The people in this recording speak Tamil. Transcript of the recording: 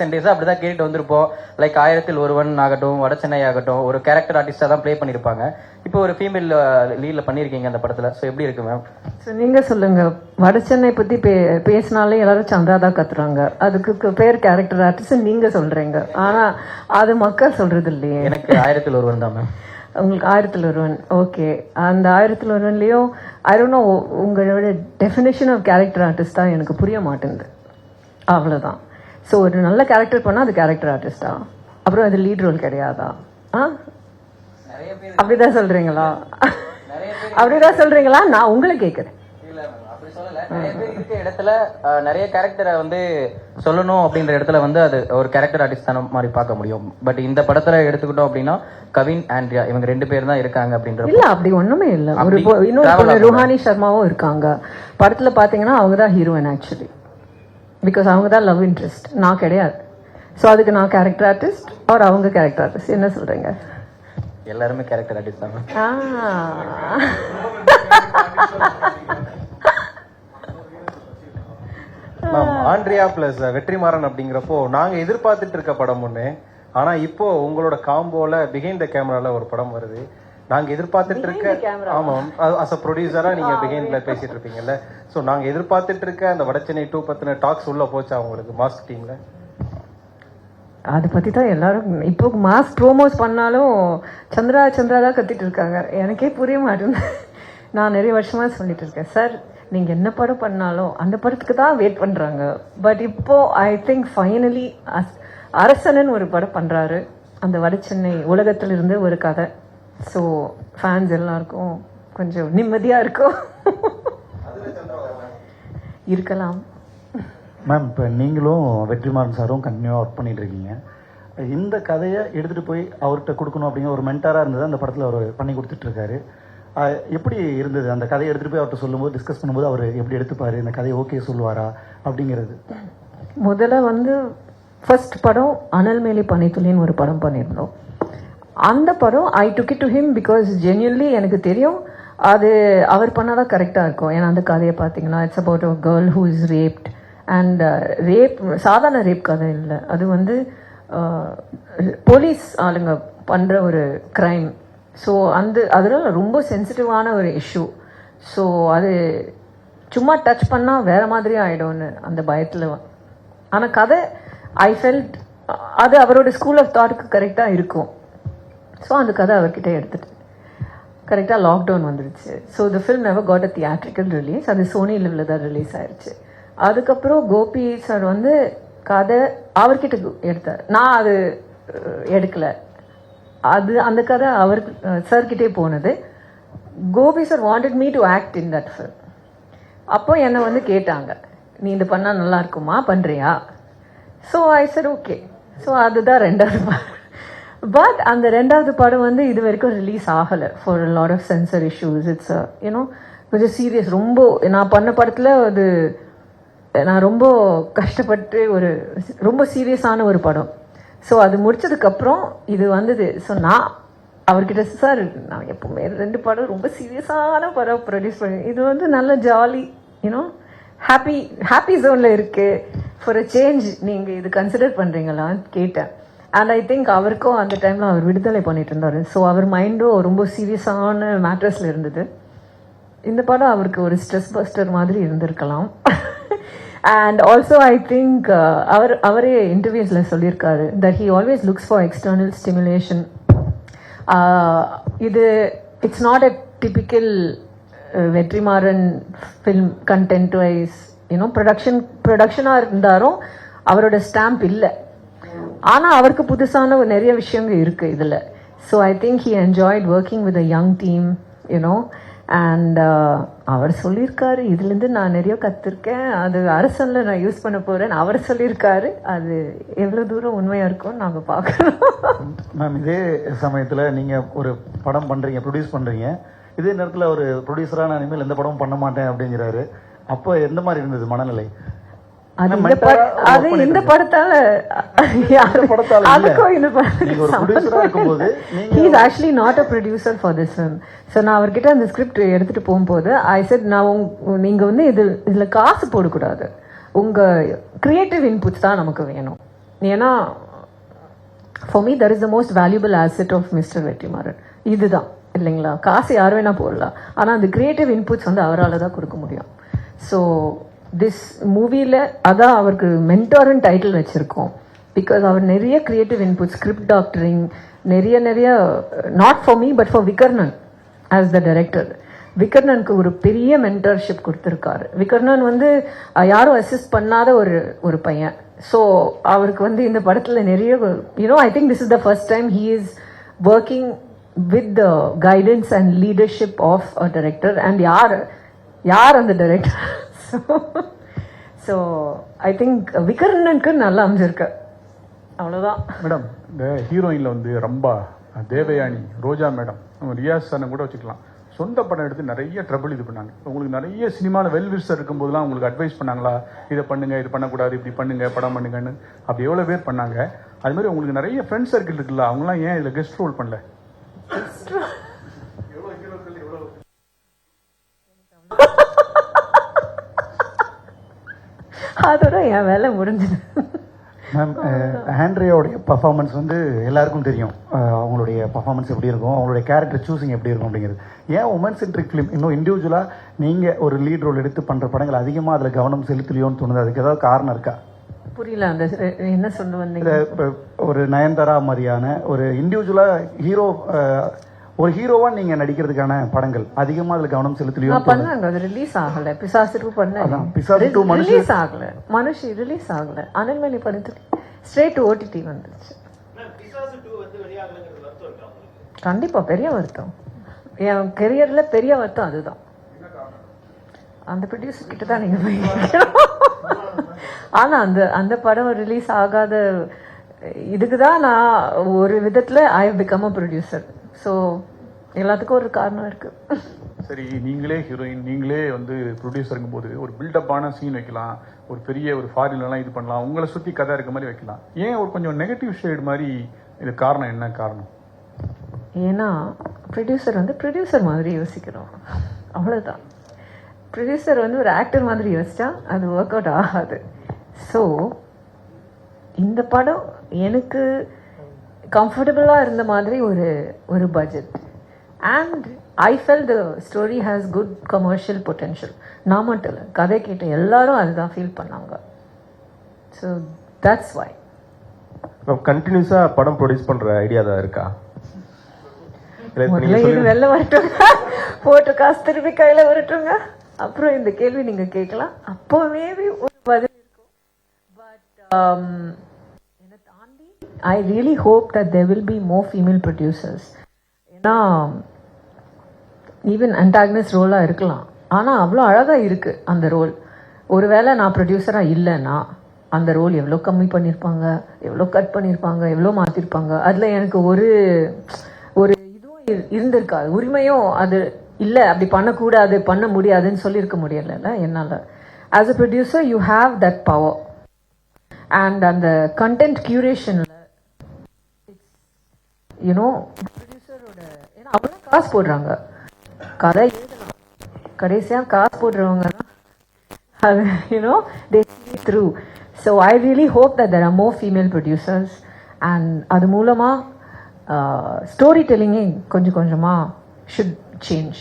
டென் டேஸாக அப்படி தான் கேட்டு வந்திருப்போம். லைக் ஆயிரத்தில் ஒருவன் ஆகட்டும் வடச்சென்னை ஆகட்டும் ஒரு கேரக்டர் ஆர்டிஸ்டாக தான் ப்ளே பண்ணியிருப்பாங்க. இப்போ ஒரு ஃபீமேல் லீடில் பண்ணியிருக்கீங்க அந்த படத்தில். ஸோ எப்படி இருக்கு மேம் ஸோ நீங்க சொல்லுங்க. வடசென்னை பத்தி பே பேசினாலே எல்லாரும் சந்திரா தான் கத்துறாங்க. அதுக்கு பேர் கேரக்டர் ஆர்டிஸ்ட் நீங்க சொல்றீங்க. ஆனா அது மக்கள் சொல்றது இல்லையே. எனக்கு ஆயிரத்தில் ஒருவன் தான் மேம் உங்களுக்கு ஆயிரத்தில் ஒருவன். ஓகே அந்த ஆயிரத்தில் ஒருவன்லயும் ஐ டோன்ட் நோ உங்களோட டெஃபினேஷன் ஆஃப் கேரக்டர் ஆர்டிஸ்ட் தான் எனக்கு புரிய மாட்டேங்குது. அவ்வளவுதான். ஸோ ஒரு நல்ல கேரக்டர் பண்ணா அது கேரக்டர் ஆர்டிஸ்டா அப்புறம் அது லீட் ரோல் கிடையாதா? ஆ? அப்படிதான் சொல்றீங்களா? அப்படிதான் சொல்றீங்களா? நான் உங்களை கேட்குறேன். இடத்துல நிறைய கேரக்டரை வந்து சொல்லணும் அப்படின்ற இடத்துல வந்து அது ஒரு கேரக்டர் ஆர்டிஸ்ட் தான மாதிரி பார்க்க முடியும். பட் இந்த படத்துல எடுத்துக்கிட்டோம் அப்படின்னா கவின் ஆண்ட்ரியா இவங்க ரெண்டு பேர் தான் இருக்காங்க அப்படின்ற இல்ல அப்படி ஒண்ணுமே இல்ல. ஒரு இன்னொரு? ருஹானி சர்மாவும் இருக்காங்க. படத்துல பாத்தீங்கன்னா அவங்க தான் ஹீரோயின் ஆக்சுவலி பிகாஸ் அவங்க தான் லவ் இன்ட்ரெஸ்ட் நான் கிடையாது. ஸோ அதுக்கு நான் கேரக்டர் ஆர்டிஸ்ட் அவர் அவங்க கேரக்டர் ஆர்டிஸ்ட் என்ன சொல்றீங்க? எல்லாருமே கேரக்டர் ஆர்டிஸ்ட் தான். ஆண்ட்ரியா பிளஸ் வெற்றிமாறன் அப்படிங்கிறப்போ நாங்க எதிர்பார்த்துட்டு இருக்க படம் ஒண்ணு. ஆனா இப்போ உங்களோட காம்போல பிஹைண்ட் த கேமரால ஒரு படம் வருது. நாங்க எதிர்பார்த்துட்டு இருக்க ஆமாம் அஸ் அ ப்ரொடியூசரா நீங்க பிஹைண்ட்ல பேசிட்டு இருப்பீங்கல்ல சோ நாங்க எதிர்பார்த்துட்டு இருக்க அந்த வடச்சென்னை டூ பத்தின டாக்ஸ் உள்ள போச்சா உங்களுக்கு மாஸ்க் டீம்ல? அதை பத்தி தான் எல்லாரும் இப்போ மாஸ் ப்ரோமோஸ் பண்ணாலும் சந்திரா சந்திரா தான் கத்திட்டு இருக்காங்க. எனக்கே புரிய மாட்டேங்குது. நான் நிறைய வருஷமா சொல்லிட்டு இருக்கேன். சார் நீங்க என்ன படம் பண்ணாலும் அந்த படத்துக்கு தான் வெயிட் பண்றாங்க. பட் இப்போ ஐ திங்க் ஃபைனலி அரசனன் ஒரு படம் பண்றாரு. அந்த வடசென்னை உலகத்துல இருந்து ஒரு கதை. ஸோ ஃபேன்ஸ் எல்லாருக்கும் கொஞ்சம் நிம்மதியா இருக்கும். இருக்கலாம். மேம் இப்போ நீங்களும் வெற்றிமாறன் சாரும் கண்டினியூவாக ஒர்க் பண்ணிட்டு இருக்கீங்க. இந்த கதையை எடுத்துகிட்டு போய் அவர்கிட்ட கொடுக்கணும் அப்படிங்கிற ஒரு மென்டாராக இருந்தது அந்த படத்தில் அவர் பண்ணி கொடுத்துட்ருக்காரு எப்படி இருந்தது? அந்த கதையை எடுத்துகிட்டு போய் அவர்கிட்ட சொல்லும்போது டிஸ்கஸ் பண்ணும்போது அவர் எப்படி எடுத்துப்பாரு? இந்த கதையை ஓகே சொல்லுவாரா? அப்படிங்கிறது. முதல்ல வந்து ஃபர்ஸ்ட் படம் அனல் மேலி பனித்துளின்னு ஒரு படம் பண்ணியிருந்தோம். அந்த படம் I took it to him because genuinely எனக்கு தெரியும். அது அவர் பண்ணாதான் கரெக்டாக இருக்கும். ஏன்னா அந்த கதையை பார்த்தீங்கன்னா it's about a girl who is raped and rape சாதாரண ரேப் கதை இல்லை. அது வந்து uh, போலீஸ் ஆளுங்க பண்ணுற ஒரு க்ரைம் ஸோ அந்த அதெல்லாம் ரொம்ப சென்சிட்டிவான ஒரு இஷ்யூ ஸோ அது சும்மா டச் பண்ணால் வேற மாதிரி ஆகிடும்னு அந்த பயத்தில். ஆனால் கதை ஐ ஃபெல்ட் அது அவரோட ஸ்கூல் ஆஃப் தாட்டுக்கு கரெக்டாக இருக்கும். ஸோ அந்த கதை அவர்கிட்ட எடுத்துட்டு கரெக்டாக லாக்டவுன் வந்துடுச்சு so the film never got a theatrical release அது சோனி லெவலில் தான் ரிலீஸ் ஆயிடுச்சு அதுக்கப்புறம் கோபி சார் வந்து கதை அவர்கிட்ட எடுத்தார். நான் அது எடுக்கலை எடுக்கல. அது அந்த கதை அவர் சார்கிட்டே போனது. Gopi sir wanted me to act in that film அப்போ என்னை வந்து கேட்டாங்க. நீ இது பண்ணால் நல்லா இருக்குமா? பண்ணுறியா so I sir okay so அதுதான் ரெண்டாவது பட் அந்த ரெண்டாவது படம் வந்து இது வரைக்கும் ரிலீஸ் ஆகலை. For lot of censor issues it's you know கொஞ்சம் சீரியஸ் ரொம்ப நான் பண்ண படத்தில் அது நான் ரொம்ப கஷ்டப்பட்டு ஒரு ரொம்ப சீரியஸான ஒரு படம். ஸோ அது முடிச்சதுக்கப்புறம் இது வந்தது. ஸோ நான் அவர்கிட்ட சார் நான் எப்பவுமே ரெண்டு படம் ரொம்ப சீரியஸான படம் ப்ரொடியூஸ் பண்ணி இது வந்து நல்ல ஜாலி யூனோ ஹாப்பி ஹாப்பி ஜோனில் இருக்குது ஃபார் அ சேஞ்ச் நீங்கள் இது கன்சிடர் பண்ணுறீங்களான்னு கேட்டேன். அண்ட் ஐ திங்க் அவருக்கும் அந்த டைமில் அவர் விடுதலை பண்ணிட்டு இருந்தார். ஸோ அவர் மைண்டும் ரொம்ப சீரியஸான மேட்டர்ஸில் இருந்தது. இந்த படம் அவருக்கு ஒரு ஸ்ட்ரெஸ் பஸ்டர் மாதிரி இருந்திருக்கலாம். அண்ட் ஆல்சோ ஐ திங்க் அவர் அவரே இன்டர்வியூஸில் சொல்லியிருக்காரு that he always looks for external stimulation இது it's not a typical Vetrimaaran film content wise you know production ப்ரொடக்ஷனாக இருந்தாலும் அவரோட ஸ்டாம்ப் இல்லை. ஆனால் அவருக்கு புதுசான ஒரு நிறைய விஷயங்கள் இருக்குது இதில். So I think he enjoyed working with a young team you know and அவர் சொல்லியிருக்காரு இதுலேருந்து நான் நிறைய கற்றுருக்கேன் அது அரசனில் நான் யூஸ் பண்ண போகிறேன் அவர் சொல்லியிருக்காரு. அது எவ்வளோ தூரம் உண்மையாக இருக்கும்னு நாங்கள் பார்க்குறோம். மேம் இதே சமயத்தில் நீங்கள் ஒரு படம் பண்ணுறீங்க ப்ரொடியூஸ் பண்ணுறீங்க இதே நேரத்தில் ஒரு ப்ரொடியூசராக நான் இனிமேல் எந்த படமும் பண்ண மாட்டேன் அப்படிங்கிறாரு. அப்போ எந்த மாதிரி இருந்தது மனநிலை? அது இந்த அது. படத்தால. அதுக்கும் இந்த he's actually not a producer for this film so நான் அவர்கிட்ட அந்த ஸ்கிரிப்ட் எடுத்துட்டு போகும்போது ஐ செட் நான் உங்க- நீங்க வந்து இது இதுல காசு போடக்கூடாது. உங்க கிரியேட்டிவ் இன்புட்ஸ் தான் நமக்கு வேணும். ஏன்னா for me that is the most valuable asset of mister Vetrimaaran. இதுதான் இல்லைங்களா? காசு யார் வேணா போடலாம். ஆனால் அந்த கிரியேட்டிவ் இன்புட்ஸ் வந்து அவரால் தான் கொடுக்க முடியும். ஸோ திஸ் மூவியில் அதான் அவருக்கு மென்டார்னு டைட்டில் வச்சுருக்கோம். பிகாஸ் அவர் நிறைய கிரியேட்டிவ் இன்புட் ஸ்கிரிப்ட் டாக்டரிங் நிறைய நிறைய not for me but for Vikarnan as the director விகர்ணனுக்கு ஒரு பெரிய மென்டர்ஷிப் கொடுத்துருக்காரு. விகர்ணன் வந்து யாரும் அசிஸ்ட் பண்ணாத ஒரு ஒரு பையன். ஸோ அவருக்கு வந்து இந்த படத்தில் நிறைய you know I think this is the first time he is working with the guidance and leadership of a director and யார் யார் அந்த டைரக்டர் ஸோ ஐ திங்க் விகர்ணனுக்கு நல்லா அமைஞ்சிருக்கு. அவ்வளோதான் மேடம் இந்த ஹீரோயின்ல வந்து ரம்பா தேவயானி ரோஜா மேடம் ரியாஸ் சாரை கூட வச்சுக்கலாம். சொந்த படம் எடுத்து நிறைய ட்ரபிள் இது பண்ணாங்க. உங்களுக்கு நிறைய சினிமாவில் வெல் விஷர் இருக்கும்போதெல்லாம் உங்களுக்கு அட்வைஸ் பண்ணாங்களா? இதை பண்ணுங்க இது பண்ணக்கூடாது இப்படி பண்ணுங்க படம் பண்ணுங்கன்னு. அப்படி எவ்வளோ பேர் பண்ணாங்க. அது மாதிரி உங்களுக்கு நிறைய ஃப்ரெண்ட் சர்க்கிள் இருக்குல்ல அவங்களாம் ஏன் இதில் கெஸ்ட் ரோல் பண்ணல? அதோட என் வேலை முடிஞ்சது. மேம் ஆண்ட்ரியாவுடைய பர்ஃபார்மன்ஸ் வந்து எல்லாருக்கும் தெரியும். அவங்களுடைய பர்ஃபார்மன்ஸ் எப்படி இருக்கும் அவங்களுடைய கேரக்டர் சூசிங் எப்படி இருக்கும் அப்படிங்கிறது. ஏன் உமன் சென்ட்ரிக் ஃபிலிம் இன்னும் இண்டிவிஜுவலாக நீங்கள் ஒரு லீட் ரோல் எடுத்து பண்ணுற படங்கள் அதிகமாக அதில் கவனம் செலுத்தலையோன்னு தோணுது. அதுக்கு ஏதாவது காரணம் இருக்கா? புரியல அந்த என்ன சொல்ல வந்தீங்க? ஒரு நயன்தாரா மாதிரியான ஒரு இண்டிவிஜுவலாக ஹீரோ ஒரு ஹீரோவாக நீங்கள் நடிக்கிறதுக்கான படங்கள் அதிகமாக அதில் கவனம் செலுத்தலையோ பண்ணாங்க. அது ரிலீஸ் ஆகல. பிசாசு டூ அதான், பிசாசு மனுஷ- ரிலீஸ் ஆகல. மனுஷி ரிலீஸ் ஆகல. அனல்மணி படத்துக்கு ஸ்ட்ரெயிட் டு ஓடிடி வந்துருச்சு. கண்டிப்பா பெரிய வருத்தம். என் கெரியர்ல பெரிய வருத்தம் அதுதான். அந்த ப்ரொடியூசர் கிட்ட தான் நீங்க போய். ஆனா அந்த அந்த படம் ரிலீஸ் ஆகாத இதுக்கு தான் நான் ஒரு விதத்துல I become a producer so எல்லாத்துக்கும் ஒரு காரணம் இருக்கு. சரி நீங்களே ஹீரோயின் நீங்களே வந்து ப்ரொடியூசருங்கும் போது ஒரு பில்டப்பான சீன் வைக்கலாம். ஒரு பெரிய ஒரு ஃபாரின்லாம் இது பண்ணலாம். உங்களை சுற்றி கதை இருக்க மாதிரி வைக்கலாம். ஏன் ஒரு கொஞ்சம் நெகட்டிவ் ஷேட் மாதிரி இது காரணம் என்ன காரணம்? ஏன்னா ப்ரொடியூசர் வந்து ப்ரொடியூசர் மாதிரி யோசிக்கிறோம். அவ்வளோதான் ப்ரொடியூசர் வந்து ஒரு ஆக்டர் மாதிரி யோசிச்சா அது ஒர்க் அவுட் ஆகாது. ஸோ இந்த படம் எனக்கு கம்ஃபர்டபுளாக இருந்த மாதிரி ஒரு ஒரு budget and I felt the story has good commercial potential நான் மட்டும் இல்லை கதை கேட்ட எல்லாரும் அதுதான் ஃபீல் பண்ணாங்க. ஸோ தட்ஸ் வை கண்டினியூஸா படம் ப்ரொடியூஸ் பண்ற ஐடியா தான் இருக்கா? இது வெளில வரட்டுங்க. போட்டு காசு திருப்பி கையில வரட்டுங்க. அப்புறம் இந்த கேள்வி நீங்க கேட்கலாம். அப்போ மேபி ஒரு பதில் இருக்கும். But I really hope that there will be more female producers ஏன்னா ஈவன் அண்டாக்னஸ் ரோலாக இருக்கலாம். ஆனால் அவ்வளோ அழகாக இருக்குது அந்த ரோல் ஒருவேளை நான் ப்ரொடியூசராக இல்லைன்னா அந்த ரோல் எவ்வளோ கம்மி பண்ணியிருப்பாங்க எவ்வளோ கட் பண்ணியிருப்பாங்க எவ்வளோ மாற்றிருப்பாங்க அதில் எனக்கு ஒரு ஒரு இதுவும் இருந்திருக்காது உரிமையும் அது இல்லை. அப்படி பண்ணக்கூடாது பண்ண முடியாதுன்னு சொல்லியிருக்க முடியலைல்ல என்னால். As a producer you have that power and அந்த கண்டென்ட் கியூரேஷன் யூனோ ப்ரொடியூசரோட ஏன்னா அவங்களும் காசு போடுறாங்க. கதை எழுதலாம். கடைசியாக காசு போடுறவங்க தான் அது you know they through so I really hope that there are more female producers and அது மூலமாக ஸ்டோரி டெல்லிங்கே கொஞ்சம் கொஞ்சமாக ஷுட் சேஞ்ச்